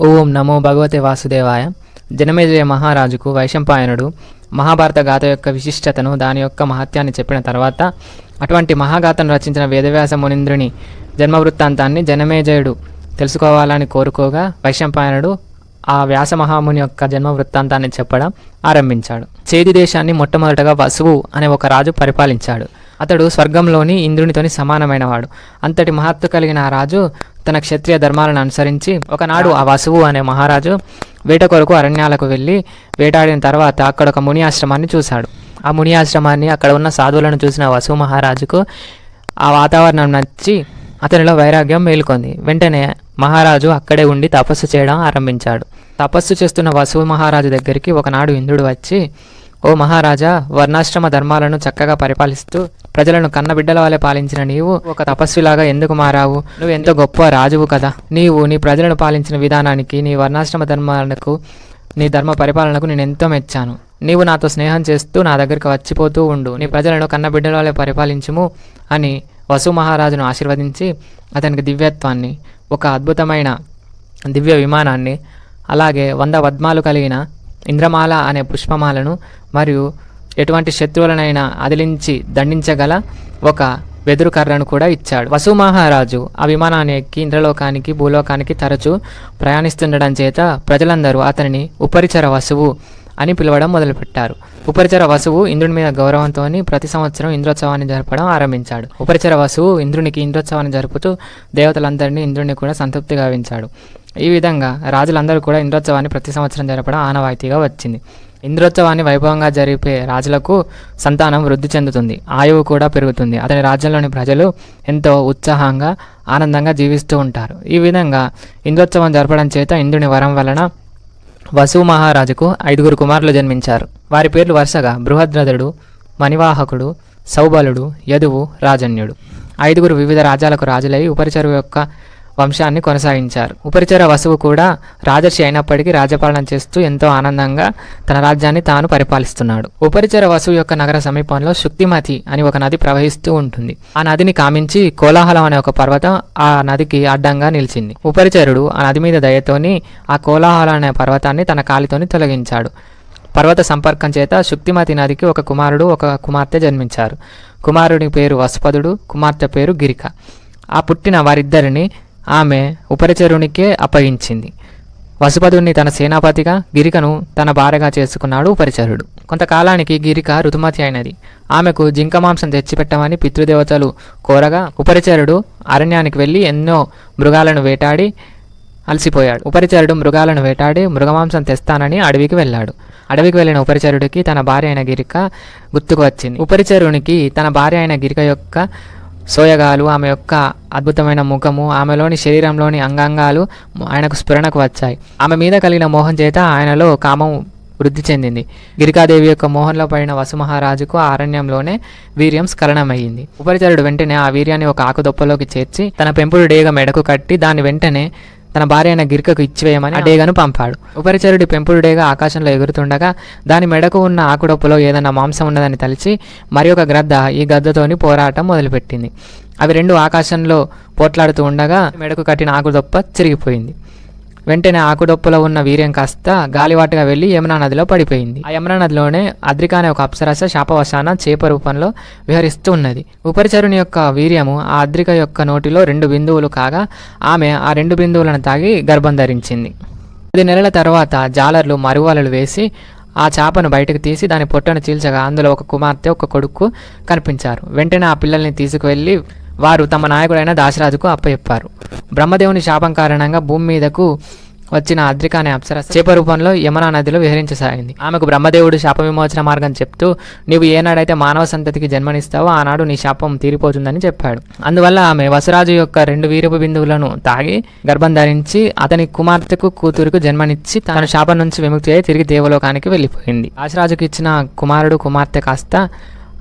ఓం నమో భగవతే వాసుదేవాయ. జనమేజయ మహారాజుకు వైశంపాయనుడు మహాభారత గాథ యొక్క విశిష్టతను దాని యొక్క మహత్యాన్ని చెప్పిన తర్వాత అటువంటి మహాగాథను రచించిన వేదవ్యాస మునీంద్రుని జన్మవృత్తాంతాన్ని జనమేజయుడు తెలుసుకోవాలని కోరుకోగా వైశంపాయనుడు ఆ వ్యాస మహాముని యొక్క జన్మ వృత్తాంతాన్ని చెప్పడం ఆరంభించాడు. చేది దేశాన్ని మొట్టమొదటగా వసువు అనే ఒక రాజు పరిపాలించాడు. అతడు స్వర్గంలోని ఇంద్రునితోని సమానమైనవాడు. అంతటి మహత్తు కలిగిన ఆ రాజు తన క్షత్రియ ధర్మాలను అనుసరించి ఒకనాడు ఆ వసువు అనే మహారాజు వేట కొరకు అరణ్యాలకు వెళ్ళి వేటాడిన తర్వాత అక్కడ ఒక ముని ఆశ్రమాన్ని చూశాడు. ఆ ముని ఆశ్రమాన్ని అక్కడ ఉన్న సాధువులను చూసిన వసు మహారాజుకు ఆ వాతావరణం నచ్చి అతనిలో వైరాగ్యం మేలుకొంది. వెంటనే మహారాజు అక్కడే ఉండి తపస్సు చేయడం ఆరంభించాడు. తపస్సు చేస్తున్న వసువు మహారాజు దగ్గరికి ఒకనాడు ఇంద్రుడు వచ్చి ఓ మహారాజా వర్ణాశ్రమ ధర్మాలను చక్కగా పరిపాలిస్తూ ప్రజలను కన్నబిడ్డల వలె పాలించిన నీవు ఒక తపస్విలాగా ఎందుకు మారావు? నువ్వు ఎంతో గొప్ప రాజువు కదా. నీవు నీ ప్రజలను పాలించిన విధానానికి నీ వర్ణాశ్రమ ధర్మాలకు నీ ధర్మ పరిపాలనకు నేను ఎంతో మెచ్చాను. నీవు నాతో స్నేహం చేస్తూ నా దగ్గరికి వచ్చిపోతూ ఉండు. నీ ప్రజలను కన్నబిడ్డల వలె పరిపాలించుము అని వసు మహారాజును ఆశీర్వదించి అతనికి దివ్యత్వాన్ని ఒక అద్భుతమైన దివ్య విమానాన్ని అలాగే వంద పద్మాలు కలిగిన ఇంద్రమాల అనే పుష్పమాలను మరియు ఎటువంటి శత్రువులనైనా అదిలించి దండించగల ఒక వెదురు కర్రను కూడా ఇచ్చాడు. వసు మహారాజు ఆ విమానాన్ని ఎక్కి ఇంద్రలోకానికి భూలోకానికి తరచూ ప్రయాణిస్తుండడం చేత ప్రజలందరూ అతనిని ఉపరిచర వసువు అని పిలవడం మొదలుపెట్టారు. ఉపరిచర వసువు ఇంద్రుని మీద గౌరవంతో ప్రతి సంవత్సరం ఇంద్రోత్సవాన్ని జరపడం ఆరంభించాడు. ఉపరిచర వసువు ఇంద్రునికి ఇంద్రోత్సవాన్ని జరుపుతూ దేవతలందరినీ ఇంద్రుని కూడా సంతృప్తి గావించాడు. ఈ విధంగా రాజులందరూ కూడా ఇంద్రోత్సవాన్ని ప్రతి సంవత్సరం జరపడం ఆనవాయితీగా వచ్చింది. ఇంద్రోత్సవాన్ని వైభవంగా జరిపే రాజులకు సంతానం వృద్ధి చెందుతుంది. ఆయువు కూడా పెరుగుతుంది. అతని రాజ్యంలోని ప్రజలు ఎంతో ఉత్సాహంగా ఆనందంగా జీవిస్తూ ఉంటారు. ఈ విధంగా ఇంద్రోత్సవం జరపడం చేత ఇంద్రుని వరం వలన వసువు మహారాజుకు ఐదుగురు కుమారులు జన్మించారు. వారి పేర్లు వరుసగా బృహద్రథుడు మణివాహకుడు సౌబలుడు యదువు రాజన్యుడు. ఐదుగురు వివిధ రాజ్యాలకు రాజులై ఉపరిచరు యొక్క వంశాన్ని కొనసాగించారు. ఉపరిచర వసువు కూడా రాజర్షి అయినప్పటికీ రాజపాలన చేస్తూ ఎంతో ఆనందంగా తన రాజ్యాన్ని తాను పరిపాలిస్తున్నాడు. ఉపరిచర వసువు యొక్క నగర సమీపంలో శుక్తిమతి అని ఒక నది ప్రవహిస్తూ ఉంటుంది. ఆ నదిని కామించి కోలాహలం అనే ఒక పర్వతం ఆ నదికి అడ్డంగా నిలిచింది. ఉపరిచరుడు ఆ నది మీద దయతోని ఆ కోలాహలం అనే పర్వతాన్ని తన కాలితోని తొలగించాడు. పర్వత సంపర్కం చేత శుక్తిమతి నదికి ఒక కుమారుడు ఒక కుమార్తె జన్మించారు. కుమారుడి పేరు వసుపదుడు కుమార్తె పేరు గిరిక. ఆ పుట్టిన వారిద్దరిని ఆమె ఉపరిచరునికే అప్పగించింది. వసుపదుని తన సేనాపతిగా గిరికను తన భార్యగా చేసుకున్నాడు ఉపరిచరుడు. కొంతకాలానికి గిరిక రుతుమతి అయినది. ఆమెకు జింక మాంసం తెచ్చిపెట్టమని పితృదేవతలు కోరగా ఉపరిచరుడు అరణ్యానికి వెళ్ళి ఎన్నో మృగాలను వేటాడి అలసిపోయాడు. ఉపరిచరుడు మృగాలను వేటాడి మృగమాంసం తెస్తానని అడవికి వెళ్ళాడు. అడవికి వెళ్ళిన ఉపరిచరుడికి తన భార్య అయిన గిరిక గుర్తుకు వచ్చింది. ఉపరిచరునికి తన భార్య అయిన గిరిక యొక్క సోయగాలు ఆమె యొక్క అద్భుతమైన ముఖము ఆమెలోని శరీరంలోని అంగాంగాలు ఆయనకు స్ఫురణకు వచ్చాయి. ఆమె మీద కలిగిన మోహం చేత ఆయనలో కామం వృద్ధి చెందింది. గిరికాదేవి యొక్క మోహంలో పడిన వసుమహారాజుకు ఆ అరణ్యంలోనే వీర్యం స్ఖలనమయ్యింది. ఉపరిచరుడు వెంటనే ఆ వీర్యాన్ని ఒక ఆకుదొప్పలోకి చేర్చి తన పెంపుడు డేగ మెడకు కట్టి దాని వెంటనే తన భార్య అయిన గిరికకు ఇచ్చివేయమని ఆ డేగను పంపాడు. ఉపరిచరుడి పెంపుడు డేగ ఆకాశంలో ఎగురుతుండగా దాని మెడకు ఉన్న ఆకుడొప్పులో ఏదన్నా మాంసం ఉన్నదని తలిచి మరి ఒక గ్రద్ద ఈ గద్దతోని పోరాటం మొదలుపెట్టింది. అవి రెండు ఆకాశంలో పోట్లాడుతూ ఉండగా మెడకు కట్టిన ఆకుదొప్ప చిరిగిపోయింది. వెంటనే ఆకుడొప్పులో ఉన్న వీర్యం కాస్త గాలివాటుగా వెళ్ళి యమునా నదిలో పడిపోయింది. ఆ యమునా నదిలోనే అద్రిక అనే ఒక అప్సరస శాపవశాన చేప రూపంలో విహరిస్తూ ఉన్నది. ఉపరిచరుని యొక్క వీర్యము ఆ అద్రిక యొక్క నోటిలో రెండు బిందువులు కాగా ఆమె ఆ రెండు బిందువులను తాగి గర్భం ధరించింది. పది నెలల తర్వాత జాలర్లు మరువలలు వేసి ఆ చేపను బయటకు తీసి దాని పొట్టను చీల్చగా అందులో ఒక కుమార్తె ఒక కొడుకు కనిపించారు. వెంటనే ఆ పిల్లల్ని తీసుకువెళ్ళి వారు తమ నాయకుడైన దాశరాజుకు అప్పచెప్పారు. బ్రహ్మదేవుని శాపం కారణంగా భూమి మీదకు వచ్చిన అద్రిక అనే అప్సర చేప రూపంలో యమునా నదిలో విహరించసాగింది. ఆమెకు బ్రహ్మదేవుడు శాప విమోచన మార్గం చెప్తూ నీవు ఏనాడైతే మానవ సంతతికి జన్మనిస్తావో ఆనాడు నీ శాపం తీరిపోతుందని చెప్పాడు. అందువల్ల ఆమె వసరాజు యొక్క రెండు వీరపు బిందువులను తాగి గర్భం ధరించి అతని కుమార్తెకు కూతురుకు జన్మనిచ్చి తన శాపం నుంచి విముక్తి అయి తిరిగి దేవలోకానికి వెళ్ళిపోయింది. ఆశరాజుకు ఇచ్చిన కుమారుడు కుమార్తె కాస్త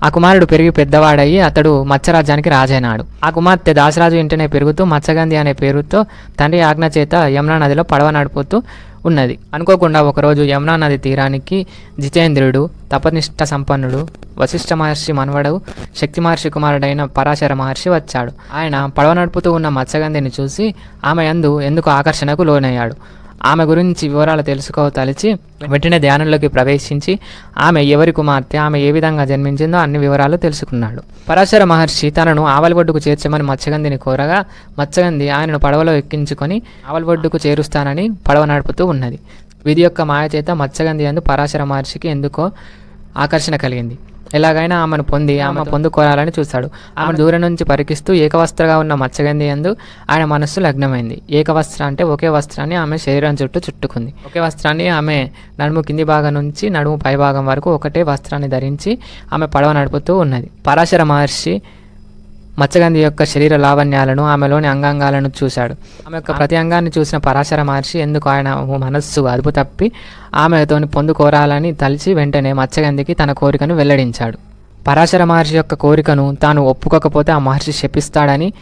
ఆ కుమారుడు పెరిగి పెద్దవాడయ్యి అతడు మత్స్యరాజ్యానికి రాజైనాడు. ఆ కుమార్తె దాసరాజు ఇంటనే పెరుగుతూ మత్స్యగంధి అనే పేరుతో తండ్రి ఆజ్ఞ చేత యమునా నదిలో పడవ నడుపుతూ ఉన్నది. అనుకోకుండా ఒకరోజు యమునా నది తీరానికి జితేంద్రుడు తపనిష్ట సంపన్నుడు వశిష్ఠ మహర్షి మనవడు శక్తి మహర్షి కుమారుడైన పరాశర మహర్షి వచ్చాడు. ఆయన పడవ నడుపుతూ ఉన్న మత్స్యగంధిని చూసి ఆమె యందు ఎందుకు ఆకర్షణకు లోనయ్యాడు? ఆమె గురించి వివరాలు తెలుసుకోతలిచి వెంటనే ధ్యానంలోకి ప్రవేశించి ఆమె ఎవరి కుమార్తె ఆమె ఏ విధంగా జన్మించిందో అన్ని వివరాలు తెలుసుకున్నాడు. పరాశర మహర్షి తనను ఆవలిఒడ్డుకు చేర్చమని మత్స్యగంధిని కోరగా మత్స్యగంధి ఆయనను పడవలో ఎక్కించుకొని ఆవలిఒడ్డుకు చేరుస్తానని పడవ నడుపుతూ ఉన్నది. విధి యొక్క మాయ చేత మత్స్యగంధి అందు పరాశర మహర్షికి ఎందుకో ఆకర్షణ కలిగింది. ఎలాగైనా ఆమెను పొంది ఆమె పొందుకోవాలని చూశాడు. ఆమె దూరం నుంచి పరికిస్తూ ఏకవస్త్రగా ఉన్న మత్స్యగంధి యందు ఆయన మనస్సు లగ్నమైంది. ఏకవస్త్ర అంటే ఒకే వస్త్రాన్ని ఆమె శరీరం చుట్టూ చుట్టుకుంది. ఒకే వస్త్రాన్ని ఆమె నడుము కింది భాగం నుంచి నడుము పై భాగం వరకు ఒకటే వస్త్రాన్ని ధరించి ఆమె పడవ నడుపుతూ ఉన్నది. పరాశర మహర్షి మత్స్యగంధి యొక్క శరీర లావణ్యాలను ఆమెలోని అంగాంగాలను చూశాడు. ఆమె యొక్క ప్రతి అంగాన్ని చూసిన పరాశర మహర్షి ఎందుకు ఆయన మనస్సు అదుపు తప్పి ఆమెతోని పొందుకోరాలని తలిచి వెంటనే మత్స్యగంధికి తన కోరికను వెల్లడించాడు. పరాశర మహర్షి యొక్క కోరికను తాను ఒప్పుకోకపోతే ఆ మహర్షి శపిస్తాడని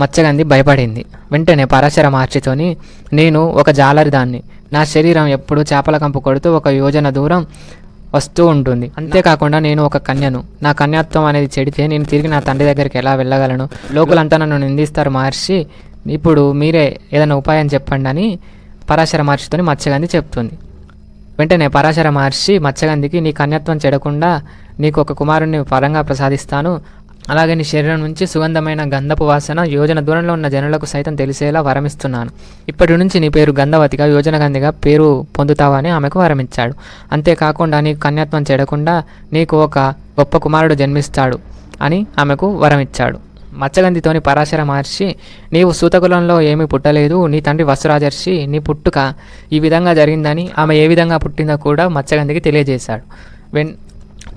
మత్స్యగంధి భయపడింది. వెంటనే పరాశర మహర్షితోని నేను ఒక జాలరిదాన్ని నా శరీరం ఎప్పుడు చేపల కంపు కొడుతూ ఒక యోజన దూరం వస్తూ ఉంటుంది. అంతేకాకుండా నేను ఒక కన్యను. నా కన్యాత్వం అనేది చెడితే నేను తిరిగి నా తండ్రి దగ్గరికి ఎలా వెళ్ళగలను? లోకులంతా నన్ను నిందిస్తారు మహర్షి. ఇప్పుడు మీరే ఏదైనా ఉపాయం చెప్పండి అని పరాశర మహర్షితోని మత్స్యగంధి చెప్తుంది. వెంటనే పరాశర మహర్షి మత్స్యగంధికి నీ కన్యత్వం చెడకుండా నీకు ఒక కుమారుణ్ణి పరంగా ప్రసాదిస్తాను. అలాగే నీ శరీరం నుంచి సుగంధమైన గంధపు వాసన యోజన దూరంలో ఉన్న జనులకు సైతం తెలిసేలా వరమిస్తున్నాను. ఇప్పటి నుంచి నీ పేరు గంధవతిగా యోజన గంధిగా పేరు పొందుతావని ఆమెకు వరమిచ్చాడు. అంతేకాకుండా నీకు కన్యత్వం చెడకుండా నీకు ఒక గొప్ప కుమారుడు జన్మిస్తాడు అని ఆమెకు వరమిచ్చాడు. మత్స్యగంధితోని పరాశర మహర్షి నీవు సూతకులంలో ఏమీ పుట్టలేదు నీ తండ్రి వసురాజర్షి నీ పుట్టుక ఈ విధంగా జరిగిందని ఆమె ఏ విధంగా పుట్టిందో కూడా మత్స్యగంధికి తెలియజేశాడు. వెన్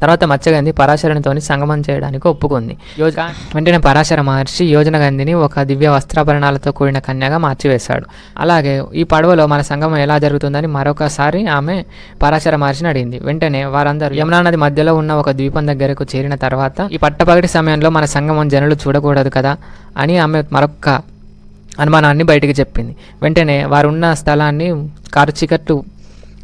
తర్వాత మత్స్యగంధి పరాశరునితోని సంగమం చేయడానికి ఒప్పుకుంది. యోజ వెంటనే పరాశర మహర్షి యోజన గంధిని ఒక దివ్య వస్త్రాభరణాలతో కూడిన కన్యగా మార్చివేశాడు. అలాగే ఈ పడవలో మన సంగమం ఎలా జరుగుతుందని మరొకసారి ఆమె పరాశర మహర్షిని అడిగింది. వెంటనే వారందరూ యమునా నది మధ్యలో ఉన్న ఒక ద్వీపం దగ్గరకు చేరిన తర్వాత ఈ పట్టపగటి సమయంలో మన సంగమం జనులు చూడకూడదు కదా? అని ఆమె మరొక అనుమానాన్ని బయటికి చెప్పింది. వెంటనే వారు ఉన్న స్థలాన్ని కారు చీకట్లు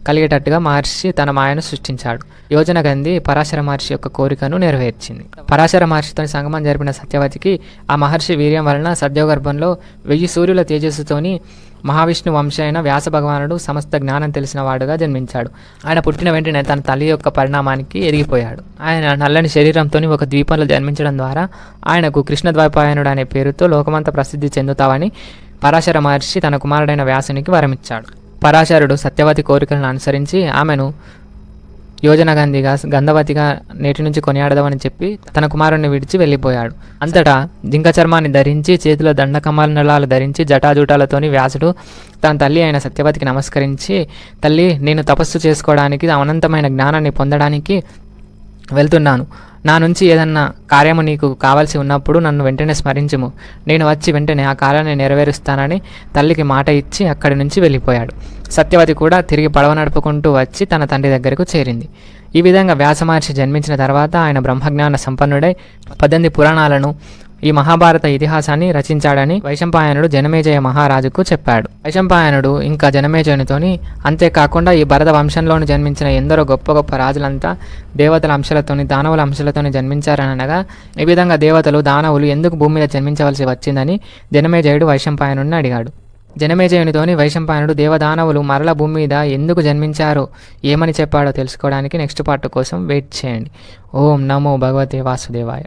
కలిగేటట్టుగా మహర్షి తన మాయను సృష్టించాడు. యోజన గంధి పరాశర మహర్షి యొక్క కోరికను నెరవేర్చింది. పరాశర మహర్షితో సంగమం జరిపిన సత్యవతికి ఆ మహర్షి వీర్యం వలన సద్యోగర్భంలో వెయ్యి సూర్యుల తేజస్సుతోని మహావిష్ణు వంశ అయిన వ్యాస భగవానుడు సమస్త జ్ఞానం తెలిసిన వాడుగా జన్మించాడు. ఆయన పుట్టిన వెంటనే తన తల్లి యొక్క పరిణామానికి ఎరిగిపోయాడు ఆయన నల్లని శరీరంతో ఒక ద్వీపంలో జన్మించడం ద్వారా ఆయనకు కృష్ణద్వైపాయనుడు అనే పేరుతో లోకమంతా ప్రసిద్ధి చెందుతావని పరాశర మహర్షి తన కుమారుడైన వ్యాసునికి వరమిచ్చాడు. పరాశరుడు సత్యవతి కోరికలను అనుసరించి ఆమెను యోజన గంధిగా గంధవతిగా నేటి నుంచి కొనియాడదామని చెప్పి తన కుమారుణ్ణి విడిచి వెళ్ళిపోయాడు. అంతటా జింక చర్మాన్ని ధరించి చేతిలో దండకమలాలు ధరించి జటాజూటాలతోని వ్యాసుడు తన తల్లి అయిన సత్యవతికి నమస్కరించి తల్లి నేను తపస్సు చేసుకోవడానికి అనంతమైన జ్ఞానాన్ని పొందడానికి వెళ్తున్నాను. నా నుంచి ఏదన్నా కార్యము నీకు కావలసి ఉన్నప్పుడు నన్ను వెంటనే స్మరించుము. నేను వచ్చి వెంటనే ఆ కార్యాన్ని నెరవేరుస్తానని తల్లికి మాట ఇచ్చి అక్కడి నుంచి వెళ్ళిపోయాడు. సత్యవతి కూడా తిరిగి పడవ నడుపుకుంటూ వచ్చి తన తండ్రి దగ్గరకు చేరింది. ఈ విధంగా వ్యాసమహర్షి జన్మించిన తర్వాత ఆయన బ్రహ్మజ్ఞాన సంపన్నుడై పద్దెనిమిది పురాణాలను ఈ మహాభారత ఇతిహాసాన్ని రచించాడని వైశంపాయనుడు జనమేజయ మహారాజుకు చెప్పాడు. వైశంపాయనుడు ఇంకా జనమేజయునితోని అంతేకాకుండా ఈ భరత వంశంలోని జన్మించిన ఎందరో గొప్ప గొప్ప రాజులంతా దేవతల అంశాలతోని దానవుల అంశాలతోని జన్మించారనగా ఈ విధంగా దేవతలు దానవులు ఎందుకు భూమి మీద జన్మించవలసి వచ్చిందని జనమేజయుడు వైశంపాయనుడిని అడిగాడు. జనమేజయునితోని వైశంపాయనుడు దేవదానవులు మరల భూమి మీద ఎందుకు జన్మించారో ఏమని చెప్పాడో తెలుసుకోవడానికి నెక్స్ట్ పార్ట్ కోసం వెయిట్ చేయండి. ఓం నమో భగవతే వాసుదేవాయ.